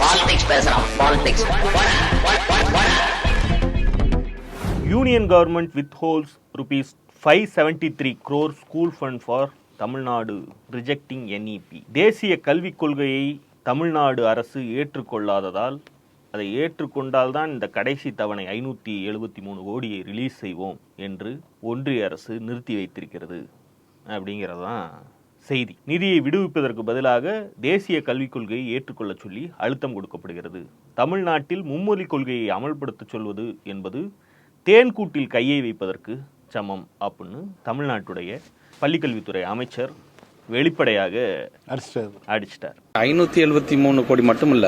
Politics பேசுறான் politics union government withholds rupees five seventy three crore school fund for Tamil Nadu rejecting NEP தேசிய கல்விக் கொள்கையை தமிழ்நாடு அரசு ஏற்றுக்கொள்ளாததால் அதை ஏற்றுக்கொண்டால்தான் இந்த கடைசி தவணை ஐநூற்றி எழுபத்தி மூணு கோடியை ரிலீஸ் செய்வோம் என்று ஒன்றிய அரசு நிறுத்தி வைத்திருக்கிறது. அப்படிங்கிறது தான் செய்தி. நிதியை விடுவிப்பதற்கு பதிலாக தேசிய கல்விக் கொள்கையை ஏற்றுக்கொள்ள சொல்லி அழுத்தம் கொடுக்கப்படுகிறது. தமிழ்நாட்டில் மும்மொழி கொள்கையை அமல்படுத்த சொல்வது என்பது தேன்கூட்டில் கையை வைப்பதற்கு சமம் அப்படின்னு தமிழ்நாட்டுடைய பள்ளிக்கல்வித்துறை அமைச்சர் வெளிப்படையாக அடிச்சிட்டாரு. அடிச்சிட்டார். ஐநூத்தி எழுபத்தி மூணு கோடி மட்டும் இல்ல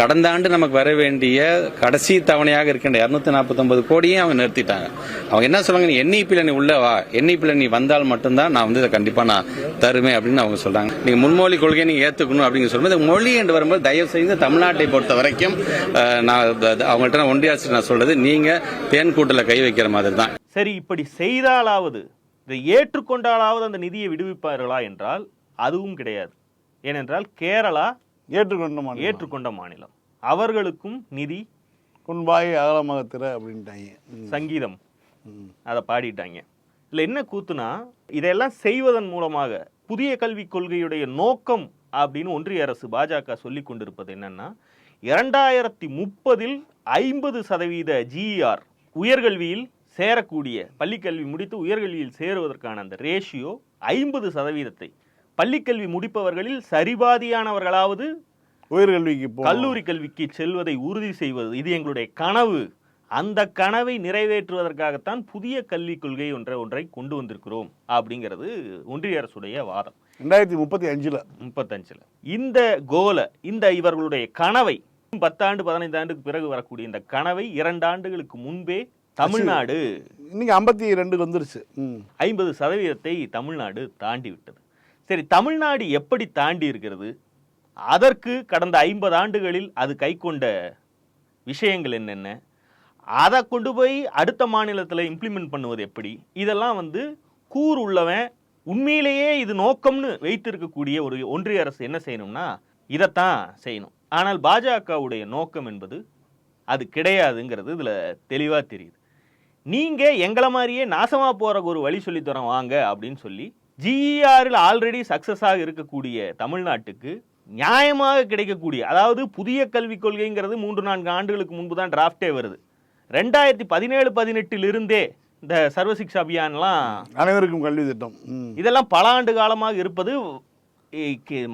கடந்த ஆண்டு நமக்கு வர வேண்டிய கடைசி தவணையாக இருக்கின்ற இருநூத்தி நாற்பத்தி கோடியும் அவங்க நிறுத்திட்டாங்க. அவங்க என்ன சொல்றாங்க? நீ என்இபில நீ உள்ள வா. என்இபில நீ வந்தால் மட்டும்தான் நான் வந்து இதை கண்டிப்பா நான் தருவேன் அப்படின்னு அவங்க சொல்றாங்க. நீங்க முன்மொழி கொள்கையை நீங்க ஏத்துக்கணும் அப்படின்னு சொல்லும்போது இந்த மொழி என்று வரும்போது தயவு செய்து தமிழ்நாட்டை பொறுத்த வரைக்கும் நான் அவங்கள்ட்ட நான் ஒன்றிய நான் சொல்றது நீங்க தேன் கூட்டில் கை வைக்கிற மாதிரி தான் சரி இப்படி செய்தாலாவது இதை ஏற்றுக்கொண்டாலாவது அந்த நிதியை விடுவிப்பார்களா என்றால் அதுவும் கிடையாது. ஏனென்றால் கேரளா ஏற்றுக்கொண்ட ஏற்றுக்கொண்ட மாநிலம். அவர்களுக்கும் நிதி குன்பாய் அகலமாக திற அப்படின்ட்டாங்க. சங்கீதம். அதை பாடிட்டாங்க. இதில் என்ன கூத்துனா இதெல்லாம் செய்வதன் மூலமாக புதிய கல்விக் கொள்கையுடைய நோக்கம் அப்படின்னு ஒன்றிய அரசு பாஜக சொல்லி கொண்டிருப்பது என்னன்னா இரண்டாயிரத்தி முப்பதில் ஐம்பது சதவீத ஜிஇஆர் உயர்கல்வியில் சேரக்கூடிய பள்ளிக்கல்வி முடித்து உயர்கல்வியில் சேருவதற்கான அந்த ரேஷியோ ஐம்பது சதவீதத்தை. பள்ளிக்கல்வி முடிப்பவர்களில் சரிபாதியானவர்களாவது உயர்கல்விக்கு கல்லூரி கல்விக்கு செல்வதை உறுதி செய்வது. இது எங்களுடைய கனவு. அந்த கனவை நிறைவேற்றுவதற்காகத்தான் புதிய கல்விக் கொள்கை ஒன்றை ஒன்றை கொண்டு வந்திருக்கிறோம் அப்படிங்கிறது ஒன்றிய அரசுடைய வாதம். ரெண்டாயிரத்தி முப்பத்தி அஞ்சுல முப்பத்தஞ்சுல. இந்த கோலை இந்த இவர்களுடைய கனவை பத்தாண்டு பதினைந்து ஆண்டுக்கு பிறகு வரக்கூடிய இந்த கனவை இரண்டு ஆண்டுகளுக்கு முன்பே தமிழ்நாடு இன்னைக்கு ஐம்பத்தி ரெண்டுக்கு வந்துருச்சு. ஐம்பது சதவீதத்தை தமிழ்நாடு தாண்டி விட்டது சரி தமிழ்நாடு எப்படி தாண்டி இருக்கிறது அதற்கு கடந்த ஐம்பது ஆண்டுகளில் அது கைக்கொண்ட விஷயங்கள் என்னென்ன? அதை கொண்டு போய் அடுத்த மாநிலத்தில் இம்ப்ளிமெண்ட் பண்ணுவது எப்படி? இதெல்லாம் வந்து கூர் உள்ளவன் உண்மையிலேயே இது நோக்கம்னு வைத்திருக்கக்கூடிய ஒரு ஒன்றிய அரசு என்ன செய்யணும்னா இதைத்தான் செய்யணும். ஆனால் பாஜகவுடைய நோக்கம் என்பது அது கிடையாதுங்கிறது இதில் தெளிவாக தெரியுது. நீங்க எங்களை மாதிரியே நாசமா போற ஒரு வழி சொல்லித் தரோம் வாங்க அப்படின்னு சொல்லி ஜிஇஆரில் ஆல்ரெடி சக்சஸாக இருக்கக்கூடிய தமிழ்நாட்டுக்கு நியாயமாக கிடைக்கக்கூடிய அதாவது புதிய கல்விக் கொள்கைங்கிறது மூன்று நான்கு ஆண்டுகளுக்கு முன்பு தான் டிராஃப்டே வருது. ரெண்டாயிரத்தி பதினேழு பதினெட்டிலிருந்தே இந்த சர்வசிக்ஷா அபியான்லாம் அனைவருக்கும் கல்வி திட்டம். இதெல்லாம் பல ஆண்டு காலமாக இருப்பது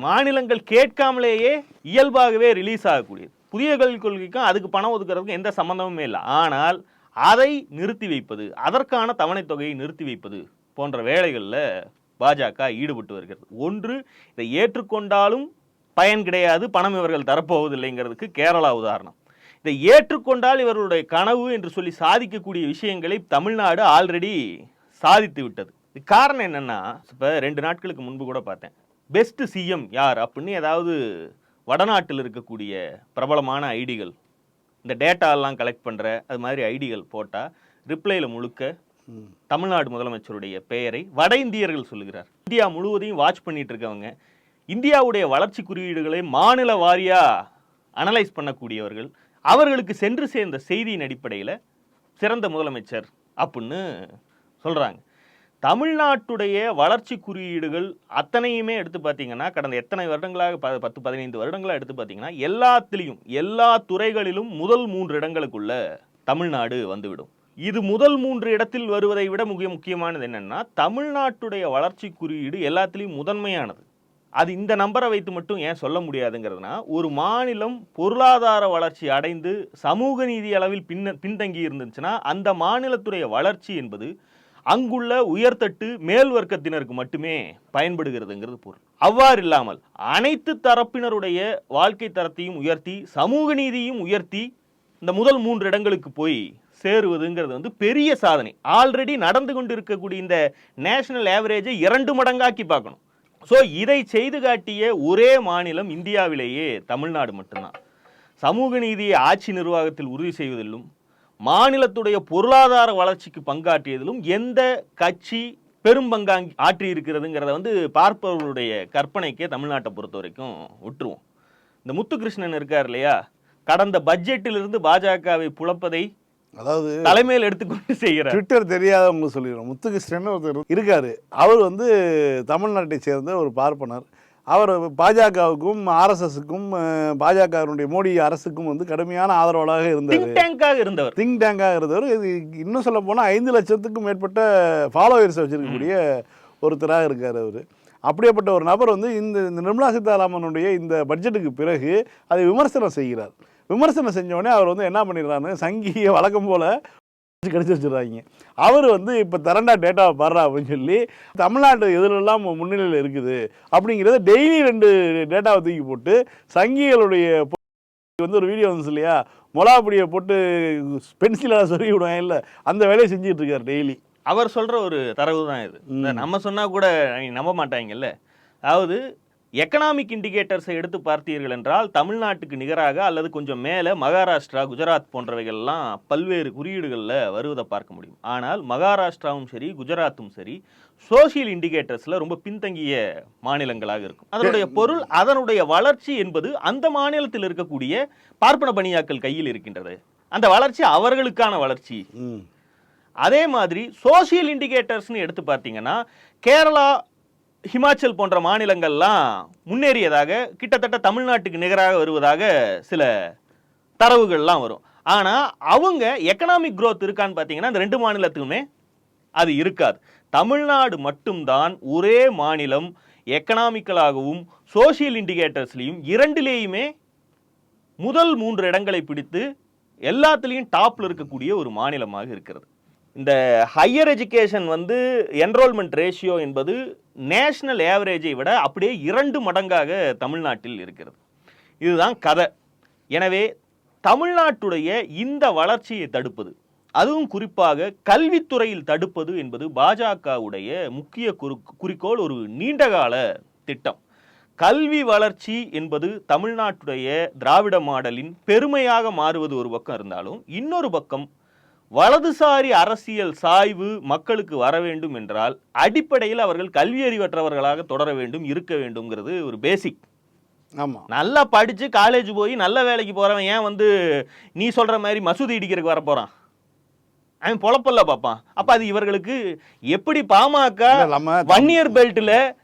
மாநிலங்கள் கேட்காமலேயே இயல்பாகவே ரிலீஸ் ஆகக்கூடியது. புதிய கல்விக் கொள்கைக்கும் அதுக்கு பணம் ஒதுக்குறதுக்கும் எந்த சம்பந்தமுமே இல்லை. ஆனால் அதை நிறுத்தி வைப்பது அதற்கான தவணைத் தொகையை நிறுத்தி வைப்பது போன்ற வேலைகளில் பாஜக ஈடுபட்டு வருகிறது. ஒன்று இதை ஏற்றுக்கொண்டாலும் பயன் கிடையாது பணம் இவர்கள் தரப்போவதில்லைங்கிறதுக்கு கேரளா உதாரணம். இதை ஏற்றுக்கொண்டால் இவர்களுடைய கனவு என்று சொல்லி சாதிக்கக்கூடிய விஷயங்களை தமிழ்நாடு ஆல்ரெடி சாதித்து விட்டது. காரணம் என்னென்னா இப்போ ரெண்டு நாட்களுக்கு முன்பு கூட பார்த்தேன். பெஸ்ட்டு சிஎம் யார் அப்படின்னு ஏதாவது வடநாட்டில் இருக்கக்கூடிய பிரபலமான ஐடிகள் இந்த டேட்டா எல்லாம் கலெக்ட் பண்ணுற அது மாதிரி ஐடிகள் போட்டால் ரிப்ளையில் முழுக்க தமிழ்நாடு முதலமைச்சருடைய பெயரை வட இந்தியர்கள் சொல்லுகிறார். இந்தியா முழுவதையும் வாட்ச் பண்ணிட்டு இருக்கவங்க இந்தியாவுடைய வளர்ச்சி குறியீடுகளை மாநில வாரியா அனலைஸ் பண்ணக்கூடியவர்கள் அவர்களுக்கு சென்று சேர்ந்த செய்தியின் அடிப்படையில் சிறந்த முதலமைச்சர் அப்படின்னு சொல்றாங்க. தமிழ்நாட்டுடைய வளர்ச்சி குறியீடுகள் அத்தனையுமே எடுத்து பார்த்தீங்கன்னா கடந்த எத்தனை வருடங்களாக ப- பத்து பதினைந்து வருடங்களாக எடுத்து பார்த்தீங்கன்னா எல்லாத்துலேயும் எல்லா துறைகளிலும் முதல் மூன்று இடங்களுக்குள்ள தமிழ்நாடு வந்துவிடும். இது முதல் மூன்று இடத்தில் வருவதை விட மிக முக்கியமானது என்னென்னா தமிழ்நாட்டுடைய வளர்ச்சி குறியீடு எல்லாத்துலேயும் முதன்மையானது. அது இந்த நம்பரை வைத்து மட்டும் ஏன் சொல்ல முடியாதுங்கிறதுனா ஒரு மாநிலம் பொருளாதார வளர்ச்சி அடைந்து சமூக நீதி அளவில் பின்ன பின்தங்கி இருந்துச்சுன்னா அந்த மாநிலத்துடைய வளர்ச்சி என்பது அங்குள்ள உயர்தட்டு மேல் வர்க்கத்தினருக்கு மட்டுமே பயன்படுகிறதுங்கிறது பொருள். அவ்வாறு இல்லாமல் அனைத்து தரப்பினருடைய வாழ்க்கை தரத்தையும் உயர்த்தி சமூக நீதியும் உயர்த்தி இந்த முதல் மூன்று இடங்களுக்கு போய் சேருவதுங்கிறது வந்து பெரிய சாதனை. ஆல்ரெடி நடந்து கொண்டு இருக்கக்கூடிய இந்த நேஷனல் ஆவரேஜை இரண்டு மடங்காக்கி பார்க்கணும். ஸோ இதை செய்து காட்டிய ஒரே மாநிலம் இந்தியாவிலேயே தமிழ்நாடு மட்டும்தான். சமூக நீதியை ஆட்சி நிர்வாகத்தில் உறுதி செய்வதிலும் மாநிலத்துடைய பொருளாதார வளர்ச்சிக்கு பங்காற்றியதிலும் எந்த கட்சி பெரும் பங்காங்கி ஆற்றி இருக்கிறதுங்கிறத வந்து பார்ப்பவர்களுடைய கற்பனைக்கே தமிழ்நாட்டை பொறுத்த வரைக்கும் விட்டுருவோம் இந்த முத்துகிருஷ்ணன் இருக்கார் இல்லையா? கடந்த பட்ஜெட்டிலிருந்து பாஜகவை புலப்பதை அதாவது தலைமையில் எடுத்துக்கொண்டு செய்கிறார். ட்விட்டர் தெரியாதவங்க சொல்லிடுறோம். முத்துகிருஷ்ணன் ஒருத்தர் இருக்காரு. அவர் வந்து தமிழ்நாட்டை சேர்ந்த ஒரு பார்ப்பனர். அவர் பாஜகவுக்கும் ஆர்எஸ்எஸ்க்கும் பாஜகவினுடைய மோடி அரசுக்கும் வந்து கடுமையான ஆதரவாளராக இருந்தார். டேங்காக இருந்தவர். திங்க் டேங்காக இருந்தவர். இது இன்னும் சொல்ல போனால் ஐந்து லட்சத்துக்கும் மேற்பட்ட ஃபாலோவர்ஸ் வச்சிருக்கக்கூடிய ஒருத்தராக இருக்கார் அவர். அப்படியேப்பட்ட ஒரு நபர் வந்து இந்த இந்த நிர்மலா சீதாராமனுடைய இந்த பட்ஜெட்டுக்கு பிறகு அதை விமர்சனம் செய்கிறார். விமர்சனம் செஞ்ச உடனே அவர் வந்து என்ன பண்ணிடுறாரு சங்கியை வழக்கம் போல கடிச்சு வச்சிடுறாங்க. அவர் வந்து இப்போ திரண்டா டேட்டாவை பாடுறா அப்படின்னு சொல்லி தமிழ்நாட்டு எதுலெல்லாம் முன்னிலையில் இருக்குது அப்படிங்கிறத டெய்லி ரெண்டு டேட்டாவை தூக்கி போட்டு சங்கிகளுடைய வந்து ஒரு வீடியோ வந்துச்சு இல்லையா? மொளாப்பொடியை போட்டு பென்சிலால் சொருகி விடுவாங்க இல்லை? அந்த வேலையை செஞ்சுட்டு இருக்காரு டெய்லி அவர் சொல்ற ஒரு தரவு தான் இது. இந்த நம்ம சொன்னா கூட நம்ப மாட்டாங்கல்ல. அதாவது எக்கனாமிக் இண்டிகேட்டர்ஸை எடுத்து பார்த்தீர்கள் என்றால் தமிழ்நாட்டுக்கு நிகராக அல்லது கொஞ்சம் மேலே மகாராஷ்டிரா குஜராத் போன்றவைகள்லாம் பல்வேறு குறியீடுகளில் வருவதை பார்க்க முடியும். ஆனால் மகாராஷ்டிராவும் சரி குஜராத்தும் சரி சோஷியல் இண்டிகேட்டர்ஸில் ரொம்ப பின்தங்கிய மாநிலங்களாக இருக்கும். அதனுடைய பொருள் அதனுடைய வளர்ச்சி என்பது அந்த மாநிலத்தில் இருக்கக்கூடிய பார்ப்பன பணியாக்கள் கையில் இருக்கின்றது. அந்த வளர்ச்சி அவர்களுக்கான வளர்ச்சி. அதே மாதிரி சோஷியல் இண்டிகேட்டர்ஸ்னு எடுத்து பார்த்தீங்கன்னா கேரளா ஹிமாச்சல் போன்ற மாநிலங்கள்லாம் முன்னேறியதாக கிட்டத்தட்ட தமிழ்நாட்டுக்கு நிகராக வருவதாக சில தரவுகள்லாம் வரும். ஆனால் அவங்க எக்கனாமிக் க்ரோத் இருக்கான்னு பார்த்தீங்கன்னா இந்த ரெண்டு மாநிலத்துக்குமே அது இருக்காது. தமிழ்நாடு மட்டும்தான் ஒரே மாநிலம் எக்கனாமிக்கலாகவும் சோஷியல் இண்டிகேட்டர்ஸ்லையும் இரண்டிலேயுமே முதல் மூன்று இடங்களை பிடித்து எல்லாத்துலேயும் டாப்பில் இருக்கக்கூடிய ஒரு மாநிலமாக இருக்கிறது. இந்த ஹையர் எஜுகேஷன் வந்து என்ரோல்மெண்ட் ரேஷியோ என்பது நேஷ்னல் ஏவரேஜை விட அப்படியே இரண்டு மடங்காக தமிழ்நாட்டில் இருக்கிறது. இதுதான் கதை. எனவே தமிழ்நாட்டுடைய இந்த வளர்ச்சியை தடுப்பது அதுவும் குறிப்பாக கல்வித்துறையில் தடுப்பது என்பது பாஜகவுடைய முக்கிய குறி- குறிக்கோள் ஒரு நீண்டகால திட்டம். கல்வி வளர்ச்சி என்பது தமிழ்நாட்டுடைய திராவிட மாடலின் பெருமையாக மாறுவது ஒரு பக்கம் இருந்தாலும் இன்னொரு பக்கம் வலதுசாரி அரசியல் சாய்வு மக்களுக்கு வர வேண்டும் என்றால் அடிப்படையில் அவர்கள் கல்வி அறிவற்றவர்களாக தொடர வேண்டும் இருக்க வேண்டும்ங்கிறது ஒரு பேசிக் ஆமாம் நல்லா படிச்சு காலேஜ் போய் நல்ல வேலைக்கு போறவன் ஏன் வந்து நீ சொல்ற மாதிரி மசூதி இடிக்கிறதுக்கு வர போறான்? அவன் பொழப்பல்ல பார்ப்பான் அப்ப அது இவர்களுக்கு எப்படி பாமக வன்னியர் பெல்ட்ல தொ-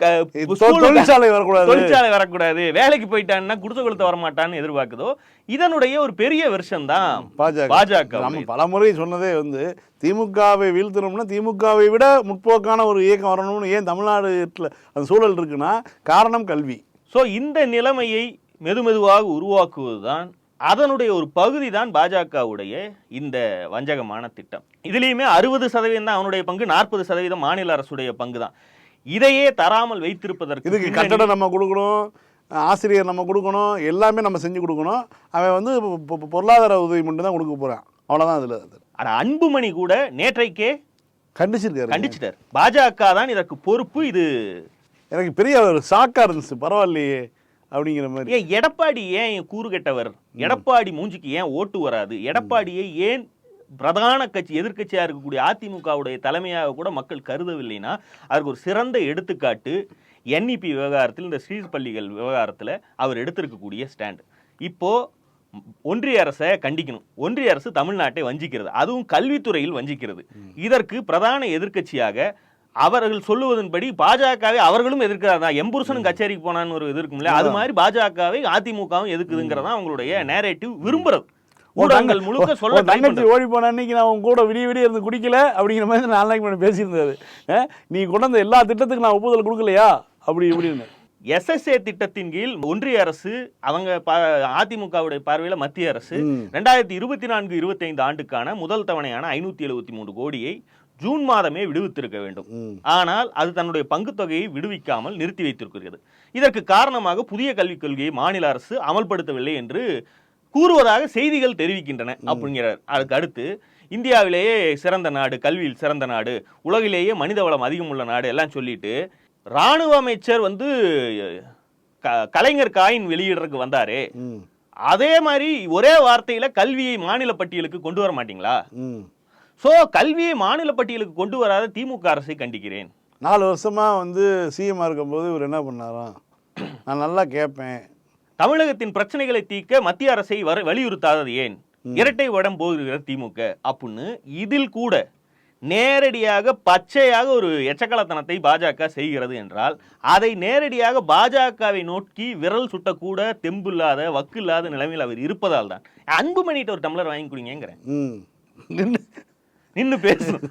தொழிற்சாலை வரக்கூடாது. தொழிற்சாலை வரக்கூடாது. வேலைக்கு போயிட்டான்னா குடிசை கொளுத்த வரமாட்டான்னு எதிர்பார்க்குதோ இதனுடைய ஒரு பெரிய வெர்ஷன் தான் பாஜக. பாஜக நம்ம பலமுறை சொன்னதே வந்து திமுகவை வீழ்த்தணும்னா திமுகவை விட முற்போக்கான ஒரு இயக்கம் வரணும்னு ஏன் தமிழ்நாடுல அந்த சூழல் இருக்குன்னா காரணம் கல்வி. ஸோ இந்த நிலைமையை மெதுமெதுவாக உருவாக்குவதுதான் அதனுடைய ஒரு பகுதி தான் பாஜகவுடைய இந்த வஞ்சகமான திட்டம். இதுலேயுமே அறுபது சதவீதம் தான் அவனுடைய பங்கு நாற்பது சதவீதம் மாநில அரசுடைய பங்கு தான் இதையே தராமல் வைத்திருப்பதற்கு இதுக்கு கட்டடம் நம்ம கொடுக்கணும் ஆசிரியர் நம்ம கொடுக்கணும் எல்லாமே நம்ம செஞ்சு கொடுக்கணும். அவன் வந்து பொருளாதார உதவி மட்டும் தான் கொடுக்க போறான். அவ்வளோதான் அதில் ஆனா அன்புமணி கூட நேற்றைக்கே கண்டிச்சிருக்காரு. கண்டிச்சிட்டார். பாஜக தான் இதற்கு பொறுப்பு இது எனக்கு பெரிய ஒரு ஷாக்காக இருந்துச்சு. பரவாயில்லையே அப்படிங்கிற மாதிரி. ஏன் எடப்பாடி ஏன் கூறு கெட்டவர்? எடப்பாடி மூஞ்சிக்கு ஏன் ஓட்டு வராது? எடப்பாடியை ஏன் பிரதான கட்சி எதிர்க்கட்சியா இருக்கக்கூடிய அதிமுகவுடைய தலைமையாக கூட மக்கள் கருதவில்லைன்னா அதற்கு ஒரு சிறந்த எடுத்துக்காட்டு என்இபி விவகாரத்தில் இந்த ஸ்ரீ பள்ளிகள் விவகாரத்தில் அவர் எடுத்திருக்கக்கூடிய ஸ்டாண்ட். இப்போ ஒன்றிய அரசை கண்டிக்கணும். ஒன்றிய அரசு தமிழ்நாட்டை வஞ்சிக்கிறது. அதுவும் கல்வித்துறையில் வஞ்சிக்கிறது. இதற்கு பிரதான எதிர்க்கட்சியாக அவர்கள் சொல்லுவதன்படி பாஜகவை அவர்களும் எதிர்க்கிறார். எம்புருஷனும் கச்சேரிக்கு போனான்னு ஒரு இது இருக்கும்ல அது மாதிரி பாஜகவை அதிமுகவும் எதுக்குதுங்கிறதா அவங்களுடைய நேரேட்டிவ் விரும்புறது. ஊடகங்கள் முழுக்க சொல்ல தங்கச்சி. ஓடி போன அன்னைக்கு நான் உன் கூட விடிய விடிய இருந்து குடிக்கல அப்படிங்கிற மாதிரி நாலு நாளைக்கு முன்னாடி பேசியிருந்தாரு நீ கொண்டு வந்த எல்லா திட்டத்துக்கும் நான் ஒப்புதல் கொடுக்கலையா அப்படி இப்படின்னு எஸ்எஸ்ஏ திட்டத்தின் கீழ் ஒன்றிய அரசு அவங்க அதிமுகவுடைய பார்வையில மத்திய அரசு. ரெண்டாயிரத்தி இருபத்தி நான்கு இருபத்தைந்து ஆண்டுக்கான முதல் தவணையான ஐநூத்தி எழுபத்தி மூணு கோடியை ஜூன் மாதமே விடுவித்திருக்க வேண்டும். ஆனால் அது தன்னுடைய பங்குத் தொகையை விடுவிக்காமல் நிறுத்தி வைத்திருக்கிறது இதற்கு காரணமாக புதிய கல்விக் கொள்கையை மாநில அரசு அமல்படுத்தவில்லை என்று கூறுவதாக செய்திகள் தெரிவிக்கின்றன அப்படிங்கிறார். அதுக்கு அடுத்து இந்தியாவிலேயே சிறந்த நாடு கல்வியில் சிறந்த நாடு உலகிலேயே மனித வளம் அதிகம் உள்ள நாடு எல்லாம் சொல்லிட்டு ராணுவ அமைச்சர் வந்து க- கலைஞர் காயின் வெளியிடுறதுக்கு வந்தாரு. அதே மாதிரி ஒரே வார்த்தையில கல்வியை மாநில பட்டியலுக்கு கொண்டு வர மாட்டீங்களா? ம். சோ கல்வியை மாநில பட்டியலுக்கு கொண்டு வராத திமுக அரசை கண்டிக்கிறேன். நாலு வருஷமா வந்து சிஎம்மாக இருக்கும்போது இவர் என்ன பண்ணாராம்? நான் நல்லா கேட்பேன் தமிழகத்தின் பிரச்சனைகளை தீர்க்க மத்திய அரசை வர வலியுறுத்தாதது ஏன்? இரட்டை வடம் போகிறது திமுக. அப்படின்னு இதில் கூட நேரடியாக பச்சையாக ஒரு எச்சக்கலத்தனத்தை பாஜக செய்கிறது என்றால் அதை நேரடியாக பாஜகவை நோக்கி விரல் சுட்டக்கூட தெம்பில்லாத வக்கு இல்லாத நிலைமையில் அவர் இருப்பதால் தான். அன்புமணிட்ட ஒரு டம்ளர் வாங்கி குடிங்கிறேன் நின்னு பேசணும்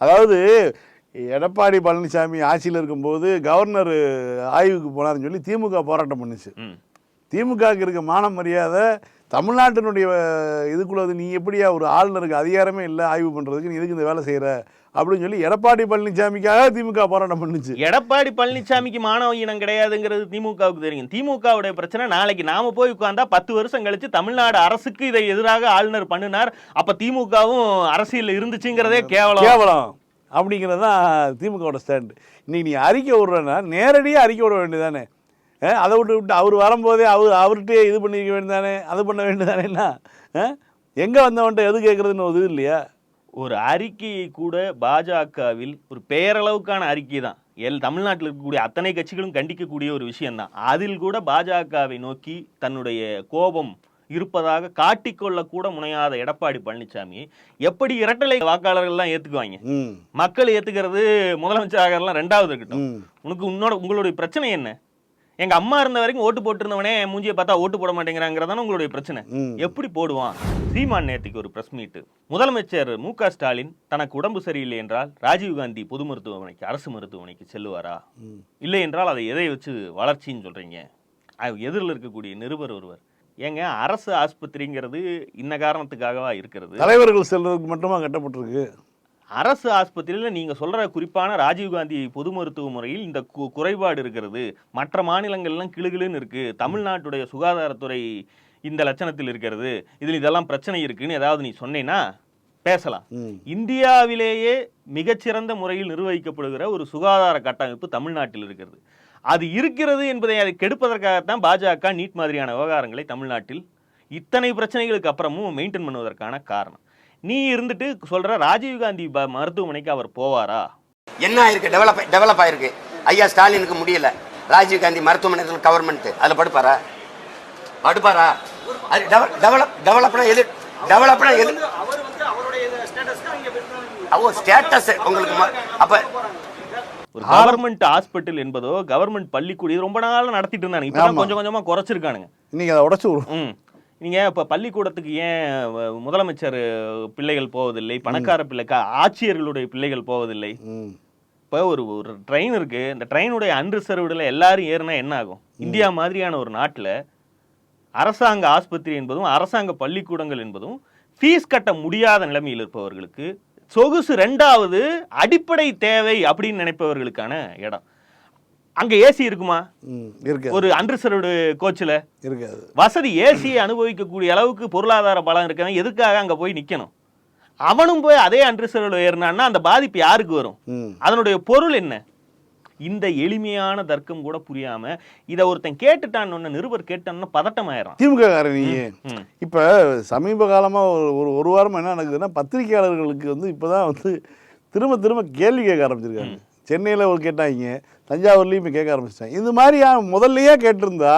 அதாவது எடப்பாடி பழனிசாமி ஆட்சியில் இருக்கும்போது கவர்னர் ஆய்வுக்கு போனாருன்னு சொல்லி திமுக போராட்டம் பண்ணுச்சு. திமுகவுக்கு இருக்க மான மரியாதை தமிழ்நாட்டினுடைய இதுக்குள்ள வந்து நீ எப்படியா ஒரு ஆளுநருக்கு அதிகாரமே இல்லை ஆய்வு பண்ணுறதுக்கு நீ எதுக்கு இந்த வேலை செய்கிற அப்படின்னு சொல்லி எடப்பாடி பழனிசாமிக்காக திமுக போராட்டம் பண்ணுச்சு. எடப்பாடி பழனிசாமிக்கு மாணவ இனம் கிடையாதுங்கிறது திமுகவுக்கு தெரியும். திமுகவுடைய பிரச்சனை நாளைக்கு நாம போய் உட்கார்ந்தா பத்து வருஷம் கழிச்சு தமிழ்நாடு அரசுக்கு இதை எதிராக ஆளுநர் பண்ணினார். அப்ப திமுகவும் அரசியல் இருந்துச்சுங்கிறதே கேவலம். கேவலம். அப்படிங்கிறது தான் திமுகவோட ஸ்டாண்டு. இன்றைக்கி நீ அறிக்கை விடுறேன்னா நேரடியாக அறிக்கை விட வேண்டியதானே அதை விட்டு விட்டு அவர் வரும்போதே அவர் அவர்கிட்டயே இது பண்ணிக்க வேண்டியதானே அது பண்ண வேண்டியதானேன்னா எங்கே வந்தவன்ட்ட எது கேட்குறதுன்னு ஒரு இது இல்லையா? ஒரு அறிக்கையை கூட பாஜகவில் ஒரு பெயரளவுக்கான அறிக்கை தான். எல் தமிழ்நாட்டில் இருக்கக்கூடிய அத்தனை கட்சிகளும் கண்டிக்கக்கூடிய ஒரு விஷயம்தான். அதில் கூட பாஜகவை நோக்கி தன்னுடைய கோபம் இருப்பதாக காட்டிக்கொள்ள கூட முனையாத எடப்பாடி பழனிசாமி எப்படி இரட்டலை வாக்காளர்கள்லாம் ஏத்துக்குவாங்க? மக்கள் ஏத்துக்கிறது முதலமைச்சராகலாம் ரெண்டாவது இருக்கட்டும். உனக்கு உன்னோட உங்களுடைய பிரச்சனை என்ன? எங்க அம்மா இருந்த வரைக்கும் ஓட்டு போட்டிருந்தவனே மூஞ்சியை பார்த்தா ஓட்டு போட மாட்டேங்கிறாங்கிறதான உங்களுடைய பிரச்சனை. எப்படி போடுவான்? சீமான் நேத்துக்கு ஒரு பிரஸ் மீட் முதலமைச்சர் மு க ஸ்டாலின் தனக்கு உடம்பு சரியில்லை என்றால் ராஜீவ்காந்தி பொது மருத்துவமனைக்கு அரசு மருத்துவமனைக்கு செல்லுவாரா. இல்லை என்றால் அதை எதை வச்சு வளர்ச்சின்னு சொல்றீங்க? எதிரில் இருக்கக்கூடிய நிருபர் ஒருவர். ஏங்க அரசு ஆஸ்பத்திரிங்கிறது இன்ன காரணத்துக்காகவா இருக்கிறது? தலைவர்கள் செல்றதுக்கு மட்டுமா கட்டப்பட்டிருக்கு? அரசு ஆஸ்பத்திரியில் நீங்க சொல்ற குறிப்பான ராஜீவ்காந்தி பொது மருத்துவ முறையில் இந்த கு- குறைபாடு இருக்கிறது. மற்ற மாநிலங்கள்லாம் கிளுகிளுன்னு இருக்கு. தமிழ்நாட்டுடைய சுகாதாரத்துறை இந்த லட்சணத்தில் இருக்கிறது. இதில் இதெல்லாம் பிரச்சனை இருக்குன்னு ஏதாவது நீ சொன்னேன்னா பேசலாம். இந்தியாவிலேயே மிகச்சிறந்த முறையில் நிர்வகிக்கப்படுகிற ஒரு சுகாதார கட்டமைப்பு தமிழ்நாட்டில் இருக்கிறது. அது இருக்கிறது என்பதை அதை கெடுப்பதற்காகத்தான் பாஜக நீட் மாதிரியான விவகாரங்களை தமிழ்நாட்டில் இத்தனை பிரச்சனைகளுக்கு அப்புறமும் மெயின்டைன் பண்ணுவதற்கான காரணம். நீ இருந்துட்டு சொல்ற ராஜீவ்காந்தி ப- மருத்துவமனைக்கு அவர் போவாரா? என்ன ஆயிருக்கு? டெவலப் டெவலப் ஆயிருக்கு. ஐயா ஸ்டாலினுக்கு முடியல. ராஜீவ் காந்தி மருத்துவமனை கவர்மெண்ட் அதுல படுப்பாரா? படுப்பாரா? அது டெவலப் டெவலப்னா எது? டெவலப்னா எது? ஓ ஸ்டேட்டஸ் உங்களுக்கு அப்ப ஒரு கவர்மெண்ட் ஹாஸ்பிட்டல் என்பதோ கவர்மெண்ட் பள்ளிக்கூடம் இது ரொம்ப நாளா நடத்திட்டு இருந்தாங்க இப்போ. கொஞ்சம் கொஞ்சமா குறைச்சிருக்கானுங்க. இன்னைக்கு அதை உடச்சு ம். நீங்க இப்ப பள்ளிக்கூடத்துக்கு ஏன் முதலமைச்சர் பிள்ளைகள் போவதில்லை பணக்கார பிள்ளை கா- ஆட்சியர்களுடைய பிள்ளைகள் போவதில்லை? இப்போ ஒரு ஒரு ட்ரெயின் இருக்கு. இந்த ட்ரெயினுடைய அன்ரிசர்வ்டில் எல்லாரும் ஏறினா என்ன ஆகும்? இந்தியா மாதிரியான ஒரு நாட்டில் அரசாங்க ஆஸ்பத்திரி என்பதும் அரசாங்க பள்ளிக்கூடங்கள் என்பதும் ஃபீஸ் கட்ட முடியாத நிலைமையில் இருப்பவர்களுக்கு சொகுசு ரெண்டாவது அடிப்படை தேவை அப்படின்னு நினைப்பவர்களுக்கான இடம். அங்க ஏசி இருக்குமா? ம் இருக்காது. ஒரு அன்ரிசர்வ்டு கோச்சில்? இருக்காது. வசதி ஏசியை அனுபவிக்கக்கூடிய அளவுக்கு பொருளாதார பலம் இருக்கவன் எதுக்காக அங்க போய் நிக்கணும்? அவனும் போய் அதே அன்ரிசர்வ்டு ஏறினான்னா அந்த பாதிப்பு யாருக்கு வரும்? அதனுடைய பொருள் என்ன? இந்த எளிமையான தர்க்கம் கூட புரியாம இத ஒருத்தன் கேட்டுட்டான்னு ஒண்ணு நிருபர் கேட்டான்னு பதட்டம் ஆயிரம் திமுக காரணி. இப்போ சமீப காலமாக ஒரு ஒரு ஒரு வாரமாக என்ன நடக்குதுன்னா பத்திரிகையாளர்களுக்கு வந்து இப்போ தான் வந்து திரும்ப திரும்ப கேள்வி கேட்க ஆரம்பிச்சிருக்காங்க. சென்னையில் ஒரு கேட்டாங்க தஞ்சாவூர்லேயும் இப்போ கேட்க ஆரம்பிச்சிட்டாங்க. இது மாதிரியா முதல்லயே கேட்டிருந்தா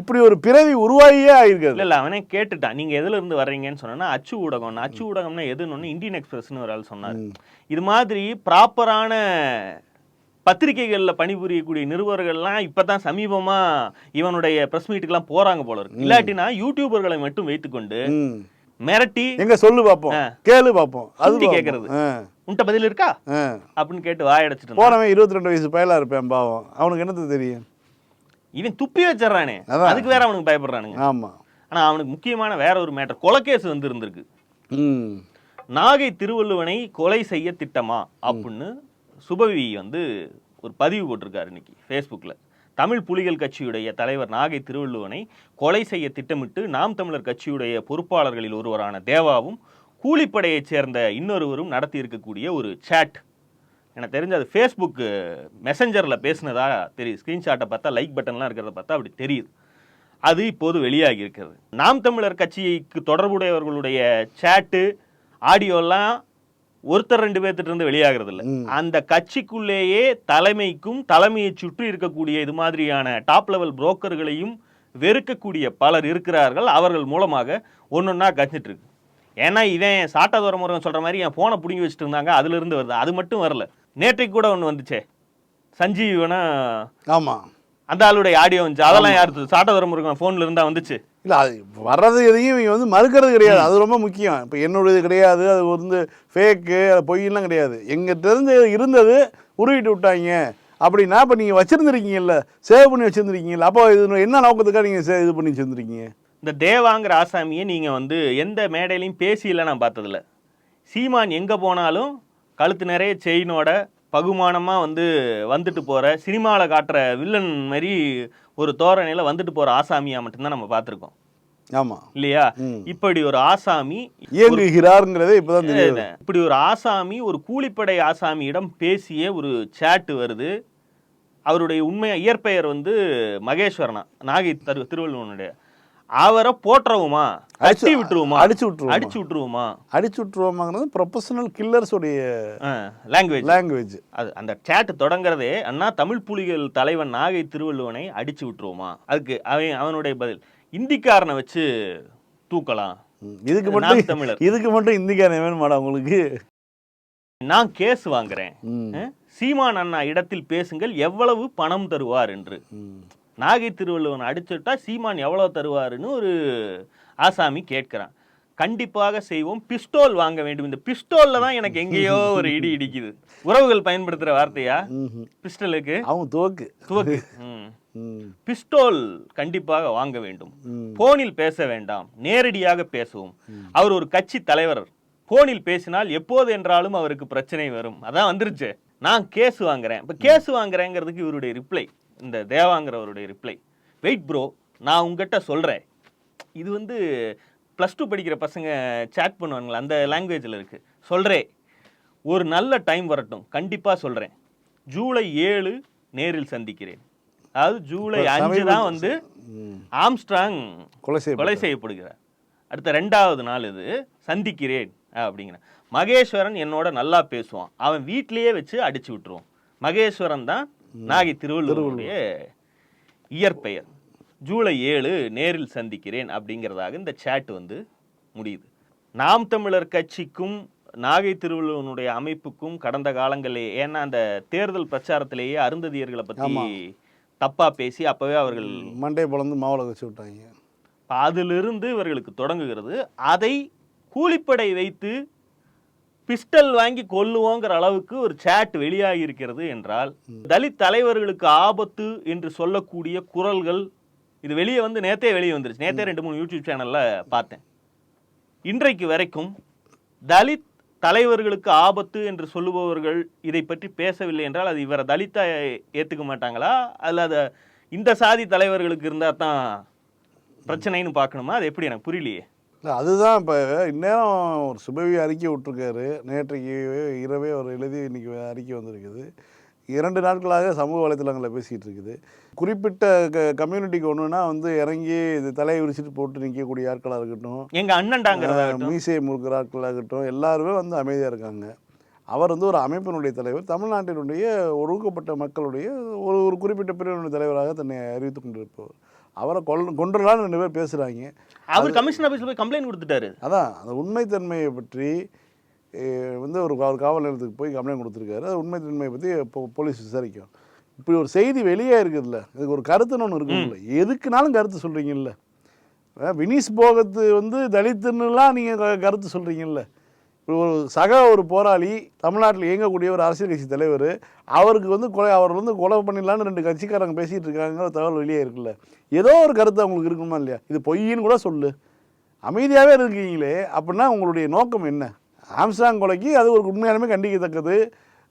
இப்படி ஒரு பிறவி உருவாகியே ஆயிருக்காது. இல்ல அவனே கேட்டுட்டான் நீங்க எதுல இருந்து வர்றீங்கன்னு சொன்னா அச்சு ஊடகம் அச்சு ஊடகம்னா எதுன்னு ஒண்ணு இந்தியன் எக்ஸ்பிரஸ்னு ஒரு ஆள் சொன்னாரு. இது மாதிரி ப்ராப்பரான பத்திரிகைகள்ல பணிபுரியக்கூடிய நிருபர்கள்லாம் இப்பதான் சமீபமா இவனுடைய பிரஸ் மீட்டுக்கெல்லாம் போறாங்க போல இருக்கு. இல்லாட்டினா யூடியூபர்களை மட்டும் வைத்துக்கொண்டு மிரட்டி எங்க சொல்லு பார்ப்போம். கேளு பார்ப்போம் அது. கேட்கறது. ஆ, உன்கிட்ட பதில் இருக்கா. அப்படின்னு கேட்டு வாயடைச்சிட்டு. போனவன் இருபத்தி ரெண்டு வயசு பயலா இருப்பேன் பாவம். அவனுக்கு என்னது தெரியும்? இவன் துப்பி வச்சிடறானே. அதுக்கு வேற அவனுக்கு பயப்படுறானுங்க. ஆமா. ஆனா அவனுக்கு முக்கியமான வேற ஒரு மேட்டர் கொலைகேஸ் வந்து இருந்திருக்கு நாகை திருவள்ளுவனை கொலை செய்ய திட்டமா? அப்படின்னு சுபவி வந்து ஒரு பதிவு போட்டிருக்காரு இன்னைக்கு ஃபேஸ்புக்கில் தமிழ் புலிகள் கட்சியுடைய தலைவர் நாகை திருவள்ளுவனை கொலை செய்ய திட்டமிட்டு நாம் தமிழர் கட்சியுடைய பொறுப்பாளர்களில் ஒருவரான தேவாவும் கூலிப்படையைச் சேர்ந்த இன்னொருவரும் நடத்தி இருக்கக்கூடிய ஒரு சேட் எனக்கு தெரிஞ்ச அது ஃபேஸ்புக் மெசஞ்சரில் பேசினதா தெரியுது. ஸ்க்ரீன்ஷாட்டை பார்த்தா லைக் பட்டன்லாம் இருக்கிறத பார்த்தா அப்படி தெரியுது. அது இப்போது வெளியாகி இருக்கிறது. நாம் தமிழர் கட்சிக்கு தொடர்புடையவர்களுடைய சேட்டு ஆடியோலாம் ஒருத்தர் ரெண்டு பேர்த்திட்ட இருந்து வெளியாகிறது இல்ல. அந்த கட்சிக்குள்ளேயே தலைமைக்கும் தலைமையை சுற்றி இருக்கக்கூடிய இது மாதிரியான டாப் லெவல் புரோக்கர்களையும் வெறுக்கக்கூடிய பலர் இருக்கிறார்கள். அவர்கள் மூலமாக ஒன்னொன்னா கச்சிட்டு இருக்கு. ஏன்னா இவன் சாட்டதோர முருகன் சொல்ற மாதிரி என் போனை பிடுங்கி வச்சுட்டு இருந்தாங்க அதுல இருந்து வருது. அது மட்டும் வரல. நேற்றைக்கு கூட ஒன்று வந்துச்சே. சஞ்சீவனா ஆமா. அந்த ஆளுடைய ஆடியோ வந்துச்சு. அதெல்லாம் யாரு சாட்டதோர முருகன் போன்ல இருந்தா வந்துச்சு. இல்லை அது வர்றது எதையும் இவங்க வந்து மறுக்கிறது கிடையாது. அது ரொம்ப முக்கியம். இப்போ என்னுடையது கிடையாது. அது வந்து ஃபேக்கு அது பொய்யெல்லாம் கிடையாது. எங்கிட்ட இருந்து இருந்தது உருவிட்டு விட்டாங்க. அப்படின்னா இப்போ நீங்கள் வச்சுருந்துருக்கீங்கல்ல சேவ் பண்ணி வச்சுருந்துருக்கீங்கல்ல அப்போ இது என்ன நோக்கத்துக்காக நீங்கள் இது பண்ணி வச்சுருந்துருக்கீங்க? இந்த தேவாங்கிற ஆசாமியை நீங்க வந்து எந்த மேடையிலையும் பேசியில நான் பார்த்ததில்ல. சீமான் எங்க போனாலும் கழுத்து நிறைய செயினோட பகுமானமா வந்து வந்துட்டு போற சினிமாவில் காட்டுற வில்லன் மாதிரி ஒரு தோரணையில வந்துட்டு போற ஆசாமியா மட்டும்தான் நம்ம பார்த்துருக்கோம். ஆமாம் இல்லையா. இப்படி ஒரு ஆசாமி இயங்குகிறாருங்கிறதே இப்போ தான் தெரியுது. இப்படி ஒரு ஆசாமி ஒரு கூலிப்படை ஆசாமியிடம் பேசிய ஒரு சேட் வருது. அவருடைய உண்மை இயற்பெயர் வந்து மகேஸ்வரனா நாகை திரு திருவள்ளுவனுடைய. அவரை போட்டுறவுமா அடிச்சு விட்டுருவோமா? அடிச்சு விட்டுருவோமா? அடிச்சு விட்டுருவோமா? அடிச்சு விட்டுருவோமாங்கிறது ப்ரொஃபஷனல் கில்லர்ஸுடைய லாங்குவேஜ் லாங்குவேஜ் அது அந்த சேட் தொடங்குறதே அண்ணா தமிழ் புலிகள் தலைவன் நாகை திருவள்ளுவனை அடிச்சு விட்டுருவோமா? அதுக்கு அவன் அவனுடைய பதில் இந்திக்காரனை வச்சு தூக்கலாம். இதுக்கு மட்டும் தமிழர். இதுக்கு மட்டும் இந்திக்காரன் வேணுமாடா உங்களுக்கு? நான் கேஸ் வாங்குறேன். சீமான் அண்ணா இடத்தில் பேசுங்கள் எவ்வளவு பணம் தருவார் என்று. நாகை திருவள்ளுவன் அடிச்சுட்டா சீமான் எவ்வளவு தருவாருன்னு ஒரு ஆசாமி கேட்கிறான். கண்டிப்பாக செய்வோம். பிஸ்டோல் வாங்க வேண்டும். இந்த பிஸ்டோல்ல தான் எனக்கு எங்கேயோ ஒரு இடி இடிக்குது. உறவுகள் பயன்படுத்துற வார்த்தையா. பிஸ்டலுக்கு? அவங்க துவக்கு. துவக்கு. பிஸ்டோல் கண்டிப்பாக வாங்க வேண்டும். போனில் பேச வேண்டாம். நேரடியாக பேசுவோம். அவர் ஒரு கட்சி தலைவர். போனில் பேசினால் எப்போது என்றாலும் அவருக்கு பிரச்சனை வரும். அதான் வந்துருச்சு. நான் கேஸ் வாங்குறேன். இப்ப கேஸ் வாங்குறேங்கிறதுக்கு இவருடைய ரிப்ளை. இந்த தேவாங்கிறவருடைய ரிப்ளை. வெயிட் ப்ரோ நான் உங்ககிட்ட சொல்றேன். இது வந்து ப்ளஸ் டூ படிக்கிற பசங்க சேட் பண்ணுவாங்களா அந்த லாங்குவேஜில் இருக்கு. சொல்றேன் ஒரு நல்ல டைம் வரட்டும். கண்டிப்பா சொல்றேன். ஜூலை ஏழு நேரில் சந்திக்கிறேன். அதாவது ஜூலை அஞ்சு தான் வந்து. ஆம்ஸ்ட்ராங் கொலை செய்ய கொலை செய்யப்படுகிறார். அடுத்த ரெண்டாவது நாள் இது. சந்திக்கிறேன் அப்படிங்கிற. மகேஸ்வரன் என்னோட நல்லா பேசுவான். அவன் வீட்லயே வச்சு அடிச்சு விட்டுருவான். மகேஸ்வரன் தான் நாகை திருவள்ளுவருடைய இயற்பெயர். ஜூலை ஏழு நேரில் சந்திக்கிறேன் அப்படிங்கிறதாக இந்த சேட் வந்து முடியுது. நாம் தமிழர் கட்சிக்கும் நாகை திருவள்ளுவனுடைய அமைப்புக்கும் கடந்த காலங்களிலே ஏன்னா அந்த தேர்தல் பிரச்சாரத்திலேயே அருந்ததியர்களை பத்தி ஆமா. தப்பா பேசி அப்பவே அவர்கள் மண்டே பொழந்து மாவுல வச்சு விட்டாங்க. அதிலிருந்து இவர்களுக்கு தொடங்குகிறது. அதை கூலிப்படை வைத்து பிஸ்டல் வாங்கி கொல்லுவோங்கிற அளவுக்கு ஒரு சேட் வெளியாகி இருக்கிறது என்றால் தலித் தலைவர்களுக்கு ஆபத்து என்று சொல்லக்கூடிய குரல்கள் இது வெளியே வந்து நேத்தே வெளியே வந்துருச்சு. நேத்தே ரெண்டு மூணு யூடியூப் சேனல்ல பார்த்தேன். இன்றைக்கு வரைக்கும் தலித் தலைவர்களுக்கு ஆபத்து என்று சொல்லுபவர்கள் இதை பற்றி பேசவில்லை என்றால் அது இவரை தலித்தா ஏத்துக்க மாட்டாங்களா? அல்லது இந்த சாதி தலைவர்களுக்கு இருந்தா தான் பிரச்சனைன்னு பார்க்கணுமா? அது எப்படி எனக்கு புரியலையே. இல்ல, அதுதான் இப்போ இந்நேரம் ஒரு சுபவி அறிக்கை விட்டுருக்காரு. நேற்றைக்கு இரவே ஒரு எழுதி இன்னைக்கு அறிக்கை வந்திருக்குது. இரண்டு நாட்களாக சமூக வலைத்தளங்களில் பேசிகிட்டு இருக்குது. குறிப்பிட்ட க கம்யூனிட்டிக்கு ஒன்றுனா வந்து இறங்கி இது தலையை விரிச்சிட்டு போட்டு நிற்கக்கூடிய ஆட்களாக இருக்கட்டும் எங்க அண்ணன்டாங்கிறதா ஆஹ், மீசையை முறுக்கிற ஆட்களாகட்டும் எல்லாருமே வந்து அமைதியாக இருக்காங்க. அவர் வந்து ஒரு அமைப்பினுடைய தலைவர் தமிழ்நாட்டினுடைய ஒடுக்கப்பட்ட மக்களுடைய ஒரு ஒரு குறிப்பிட்ட பிரிவினுடைய தலைவராக தன்னை அறிவித்து கொண்டிருப்பவர். அவரை கொல் கொன்றலான்னு ரெண்டு பேர் பேசுகிறாங்க அவர் கமிஷன் ஆபீஸ்ல போய் கம்ப்ளைண்ட் கொடுத்துட்டாரு. அதான் அந்த உண்மைத்தன்மையை பற்றி வந்து ஒரு கா- காவல் நிலையத்துக்கு போய் கம்ப்ளைண்ட் கொடுத்துருக்காரு. அது உண்மைத்தன்மையை பற்றி இப்போ போலீஸ் விசாரிக்கும். இப்படி ஒரு செய்தி வெளியே இருக்குதுல்ல. இதுக்கு ஒரு கருத்துன்னு ஒன்று இருக்குல்ல எதுக்குனாலும் கருத்து சொல்கிறீங்கல்ல வினிஸ் போகத்து வந்து தலித்துன்னுலாம் நீங்கள் கருத்து சொல்கிறீங்கல்ல இப்போ ஒரு சக ஒரு போராளி தமிழ்நாட்டில் இயங்கக்கூடிய ஒரு அரசியல் கட்சி தலைவர் அவருக்கு வந்து கொலை அவர் வந்து கொலை பண்ணிடலான்னு ரெண்டு கட்சிக்காரங்க பேசிகிட்டு இருக்காங்கிற தகவல் வெளியே இருக்குல்ல. ஏதோ ஒரு கருத்து அவங்களுக்கு இருக்குமா இல்லையா? இது பொய்ன்னு கூட சொல்லு. அமைதியாகவே இருக்கீங்களே அப்படின்னா உங்களுடைய நோக்கம் என்ன? ஆம்ஸ்டாங் கொலைக்கு அது ஒரு உண்மையாலுமே கண்டிக்கத்தக்கது.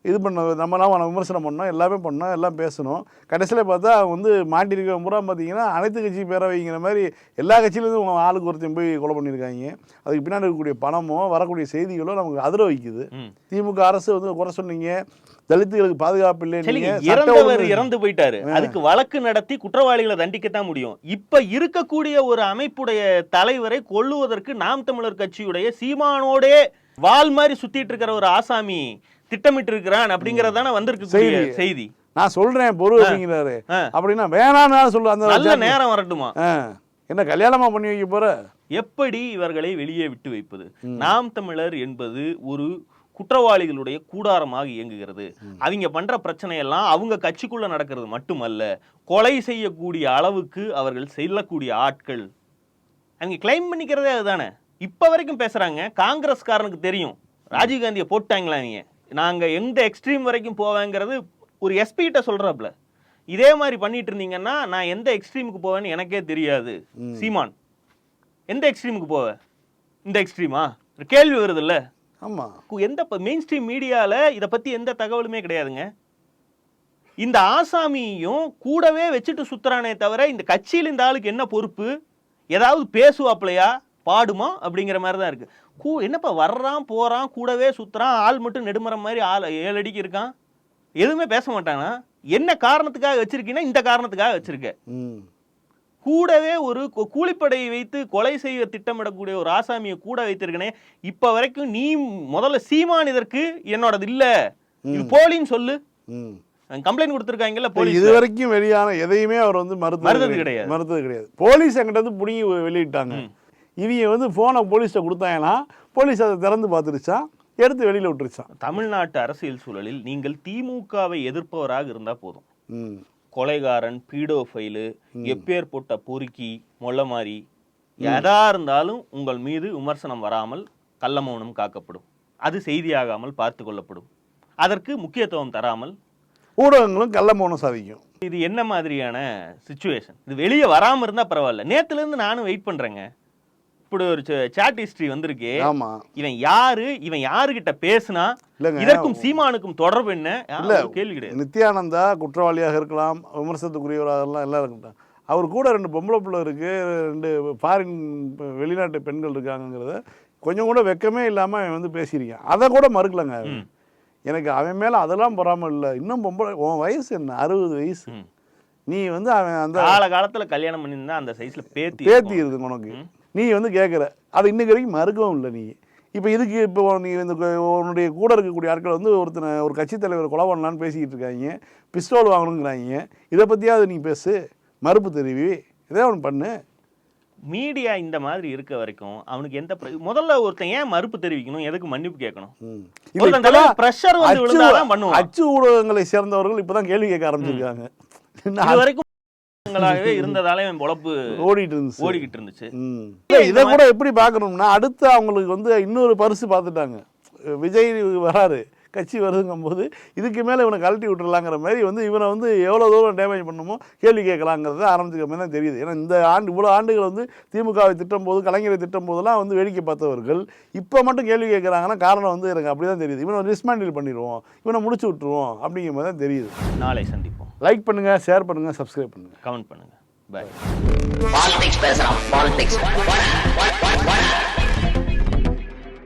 இது பண்ண நம்மலாம் அவனை விமர்சனம் பண்ணோம் எல்லாமே பண்ணோம் எல்லாம் பேசணும் கடைசியில் பார்த்தா வந்து மாட்டிருக்கவன் பூரா பார்த்தீங்கன்னா அனைத்து கட்சி பேரவைங்கிற மாதிரி எல்லா கட்சியிலேருந்து ஆளுக்கு ஒருத்தன் போய் கொலை பண்ணியிருக்காங்க. அதுக்கு பின்னாடி இருக்கக்கூடிய பணமோ வரக்கூடிய செய்திகளோ நமக்கு அதிர வைக்குது. திமுக அரசு வந்து குறை சொன்னீங்க. தலித்துகளுக்கு பாதுகாப்பு இல்லைன்னு இறந்தவர் இறந்து போயிட்டாரு. அதுக்கு வழக்கு நடத்தி குற்றவாளிகளை தண்டிக்கத்தான் முடியும். இப்ப இருக்கக்கூடிய ஒரு அமைப்புடைய தலைவரை கொல்லுவதற்கு நாம் தமிழர் கட்சியுடைய சீமானோடே வால் மாதிரி சுத்திட்டு இருக்கிற ஒரு ஆசாமி திட்டமிட்டு இருக்கிறான் அப்படிங்கறது தானே வந்திருக்கு செய்தி. செய்தி. நான் சொல்றேன் பொறு அப்படிங்கிறாரு. அப்படின்னா வேணான்னு சொல்லு அந்த நல்ல நேரம் வரட்டுமா. என்ன கல்யாணமா பண்ணி வைக்க போற? எப்படி இவர்களை வெளியே விட்டு வைப்பது? நாம் தமிழர் என்பது ஒரு குற்றவாளிகளுடைய கூடாரமாக இயங்குகிறது. அவங்க பண்ற பிரச்சனையெல்லாம் அவங்க கட்சிக்குள்ள நடக்கிறது மட்டுமல்ல கொலை செய்யக்கூடிய அளவுக்கு அவர்கள் செல்லக்கூடிய ஆட்கள். அவங்க கிளைம் பண்ணிக்கிறதே அதுதானே. இப்ப வரைக்கும் பேசுறாங்க. காங்கிரஸ்காரனுக்கு தெரியும். ராஜீவ்காந்தியை போட்டாங்களா அவங்க நாங்க எந்த எக்ஸ்ட்ரீம் வரைக்கும் போவேங்கிறது ஒரு எஸ்பி கிட்ட சொல்றாப்ல. இதே மாதிரி பண்ணிட்டு இருந்தீங்கன்னா நான் எந்த எக்ஸ்ட்ரீமுக்கு போவேன்னு எனக்கே தெரியாது. சீமான் எந்த எக்ஸ்ட்ரீமுக்கு போவ? இந்த எக்ஸ்ட்ரீமா கேள்வி வருது இல்ல ஆமா எந்த மெயின் ஸ்ட்ரீம் மீடியால இத பத்தி எந்த தகவலுமே கிடையாதுங்க. இந்த ஆசாமியும் கூடவே வச்சுட்டு சுத்துறானே தவிர இந்த கட்சியில் இந்த ஆளுக்கு என்ன பொறுப்பு? ஏதாவது பேசுவாப்லையா? பாடுமா அப்படிங்கிற மாதிரி தான் இருக்கு. கூ என்னப்பா வர்றான் போறான் கூடவே சுத்துறான் ஆள் மட்டும் நெடுமரம் மாதிரி ஆள் ஏழு அடிக்கு இருக்கான். எதுவுமே பேச மாட்டானா? என்ன காரணத்துக்காக வச்சிருக்கீங்கன்னா இந்த காரணத்துக்காக வச்சிருக்க. கூடவே ஒரு கூலிப்படையை வைத்து கொலை செய்ய திட்டமிடக்கூடிய ஒரு ஆசாமியை கூட வைத்திருக்கனே இப்ப வரைக்கும் நீ முதல்ல சீமான் இதற்கு என்னோடது இல்ல. இது போலின்னு சொல்லு. கம்ப்ளைண்ட் கொடுத்துருக்காங்கல்ல போலீஸ் இது வரைக்கும் வெளியான எதையுமே அவர் வந்து மறுத்தது கிடையாது. மறுத்தது கிடையாது. போலீஸ் என்கிட்ட வந்து புடுங்கி வெளியிட்டாங்க. இவங்க வந்து போனை போலீஸ்ட்ட கொடுத்தாங்கன்னா போலீஸ் அதை திறந்து பார்த்துருச்சான் எடுத்து வெளியில விட்டுருச்சான் தமிழ்நாட்டு அரசியல் சூழலில் நீங்கள் திமுகவை எதிர்ப்பவராக இருந்தா போதும். கொலைகாரன் பீடோஃபைலு எப்பேர் போட்ட பொறுக்கி மொள்ளமாரி எதா இருந்தாலும் உங்கள் மீது விமர்சனம் வராமல் கள்ளமௌனம் காக்கப்படும். அது செய்தியாகாமல் பார்த்து கொள்ளப்படும். அதற்கு முக்கியத்துவம் தராமல் ஊடகங்களும் கள்ள மௌனம் சாதிக்கும். இது என்ன மாதிரியான சுச்சுவேஷன் இது வெளியே வராம இருந்தா பரவாயில்ல. நேத்துல இருந்து நானும் வெயிட் பண்றேங்க. இப்படி ஒரு சாட் ஹிஸ்டரி வந்திருக்கு. ஆமா. இவன் யாரு? இவன் யாருகிட்ட பேசுனா. இதற்கும் சீமானுக்கும் தொடர்பு என்ன? இல்ல. கேள்வி கிடையாது. நித்யானந்தா குற்றவாளியாக இருக்கலாம் விமர்சனத்துக்குரியவராக எல்லாம் எல்லாம் இருக்கட்டும். அவர் கூட ரெண்டு பொம்பளை பிள்ளை இருக்கு ரெண்டு ஃபாரின் வெளிநாட்டு பெண்கள் இருக்காங்கங்கிறத கொஞ்சம் கூட வெக்கமே இல்லாம அவன் வந்து பேசியிருக்கான். அதை கூட மறுக்கலங்க. எனக்கு அவன் மேல அதெல்லாம் பொறாம இல்லை. இன்னும் பொம்பளை உன் வயசு என்ன? அறுபது வயசு. நீ வந்து அவன் அந்த கால காலத்துல கல்யாணம் பண்ணியிருந்தா அந்த சைஸ்ல பேத்தி பேத்தி இருக்கும். இருக்கு உனக்கு. நீ வந்து கேட்குற அதை இன்னைக்கு வரைக்கும் மறுக்கவும் இல்லை நீ. இப்போ இதுக்கு இப்போ நீ இந்த உன்னுடைய கூட இருக்கக்கூடிய ஆட்கள் வந்து ஒருத்தனை ஒரு கட்சி தலைவர் கொலை பண்ணலான்னு பேசிக்கிட்டு இருக்காங்க. பிஸ்டோல் வாங்கணுங்கிறாங்க. இதை பற்றியாவது நீ பேசு. மறுப்பு தெரிவி. இதே ஒன்று பண்ணு. மீடியா இந்த மாதிரி இருக்க வரைக்கும் அவனுக்கு எந்த முதல்ல ஒருத்தன் ஏன் மறுப்பு தெரிவிக்கணும்? எதுக்கு மன்னிப்பு கேட்கணும்? pressure வந்து அச்சு- ஊடகங்களை சேர்ந்தவர்கள் இப்பதான் கேள்வி கேட்க ஆரம்பிச்சிருக்காங்க. இது வரைக்கும் ங்களாகவே இருந்ததால இவன் பொழப்பு ஓடிட்டு இருந்துச்சு. ஓடிக்கிட்டு இருந்துச்சு. ம். இல்ல, இதை கூட எப்படி பார்க்கணும்னா அடுத்து அவங்களுக்கு வந்து இன்னொரு பரிசு பார்த்துட்டாங்க. விஜய் வராரு. கட்சி வருதுங்கும்போது இதுக்கு மேலே இவனை கழட்டி விட்டுறலாங்கிற மாதிரி வந்து இவனை வந்து எவ்வளோ தூரம் டேமேஜ் பண்ணுமோ கேள்வி கேட்கலாங்கிறத ஆரம்பிச்சுக்க மாதிரி தான் தெரியுது. ஏன்னா இந்த ஆண்டு இவ்வளோ ஆண்டுகள் வந்து திமுகவை திட்டம் போது கலைஞரை திட்டம் போதெல்லாம் வந்து வேடிக்கை பார்த்தவர்கள் இப்போ மட்டும் கேள்வி கேட்குறாங்கன்னா காரணம் வந்து எனக்கு அப்படி தான் தெரியுது. இவனை டிஸ்மேண்டில் பண்ணிடுவோம் இவனை முடிச்சு விட்டுருவோம் அப்படிங்கிற மாதிரி தான் தெரியுது. நாளை சந்திப்போம். லைக் பண்ணுங்கள் ஷேர் பண்ணுங்கள் சப்ஸ்கிரைப் பண்ணுங்கள் கமெண்ட் பண்ணுங்க. பாய் பாலிடிக்ஸ் பேசுறான் பாலிடிக்ஸ்